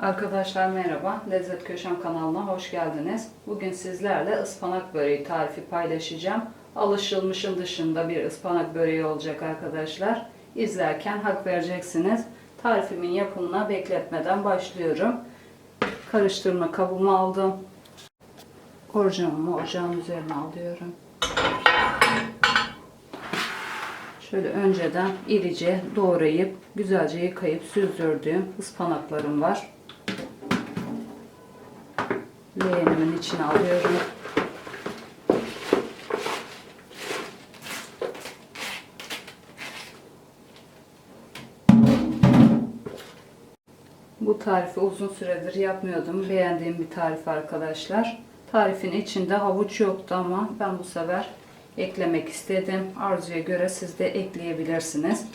Arkadaşlar merhaba. Lezzet Köşem kanalına hoş geldiniz. Bugün sizlerle ıspanak böreği tarifi paylaşacağım. Alışılmışın dışında bir ıspanak böreği olacak arkadaşlar. İzlerken hak vereceksiniz. Tarifimin yapımına bekletmeden başlıyorum. Karıştırma kabımı aldım. Orcamımı ocağın üzerine alıyorum. Şöyle önceden irice doğrayıp güzelce yıkayıp süzdürdüğüm ıspanaklarım var. Leğenimin içine alıyorum. Bu tarifi uzun süredir yapmıyordum. Beğendiğim bir tarif arkadaşlar. Tarifin içinde havuç yoktu ama ben bu sefer eklemek istedim. Arzuya göre siz de ekleyebilirsiniz.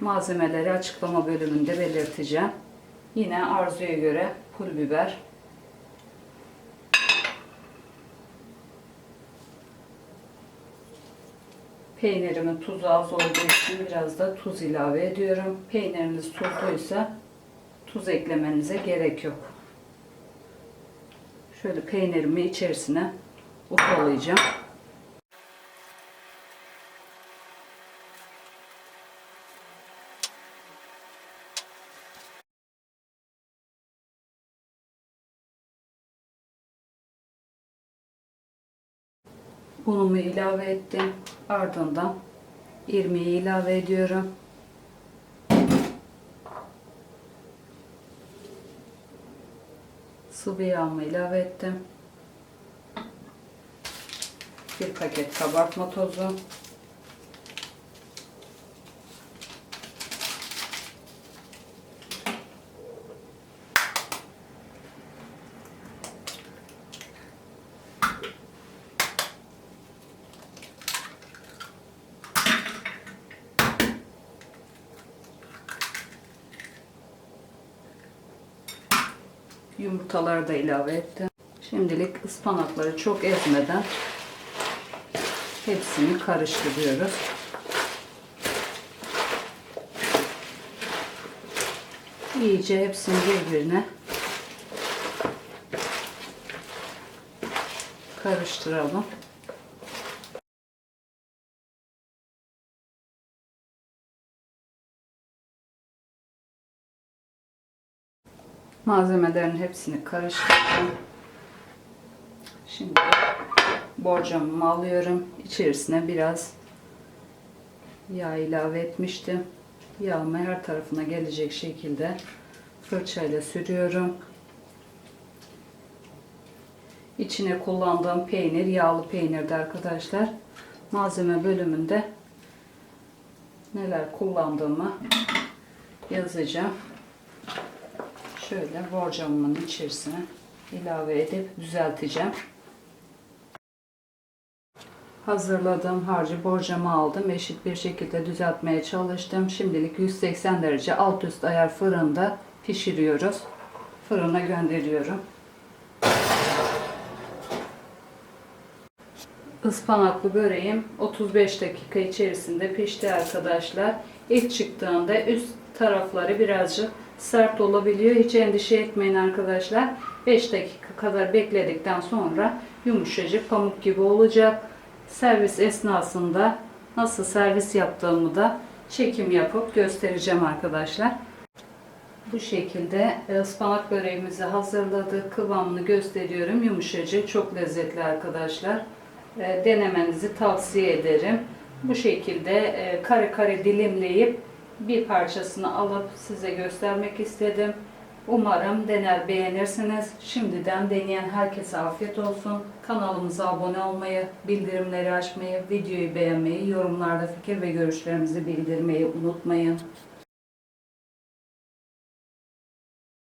Malzemeleri açıklama bölümünde belirteceğim. Yine arzuya göre pul biber, Peynirimin tuzu az olduğu için biraz da tuz ilave ediyorum. Peyniriniz tuzluysa tuz eklemenize gerek yok. Şöyle peynirimi içerisine ufalayacağım. Unumu ilave ettim. Ardından irmiği ilave ediyorum. Sıvı yağımı ilave ettim. Bir paket kabartma tozu. Yumurtaları da ilave ettim. Şimdilik ıspanakları çok ezmeden hepsini karıştırıyoruz. İyice hepsini birbirine karıştıralım. Malzemelerin hepsini karıştırdım. Şimdi borcamımı alıyorum. İçerisine biraz yağ ilave etmiştim. Yağımı her tarafına gelecek şekilde fırçayla sürüyorum. İçine kullandığım peynir yağlı peynirdi arkadaşlar. Malzeme bölümünde neler kullandığımı yazacağım. Şöyle borcamımın içerisine ilave edip düzelteceğim. Hazırladığım harcı borcama aldım. Eşit bir şekilde düzeltmeye çalıştım. Şimdilik 180 derece alt üst ayar fırında pişiriyoruz. Fırına gönderiyorum. Ispanaklı böreğim 35 dakika içerisinde pişti arkadaşlar. İlk çıktığında üst tarafları birazcık sert olabiliyor. Hiç endişe etmeyin arkadaşlar. 5 dakika kadar bekledikten sonra yumuşacık pamuk gibi olacak. Servis esnasında nasıl servis yaptığımı da çekim yapıp göstereceğim arkadaşlar. Bu şekilde ıspanak böreğimizi hazırladık. Kıvamını gösteriyorum. Yumuşacık, çok lezzetli arkadaşlar. E, Denemenizi tavsiye ederim. Bu şekilde e, kare kare dilimleyip bir parçasını alıp size göstermek istedim. Umarım dener beğenirsiniz. Şimdiden deneyen herkese afiyet olsun. Kanalımıza abone olmayı, bildirimleri açmayı, videoyu beğenmeyi, yorumlarda fikir ve görüşlerinizi bildirmeyi unutmayın.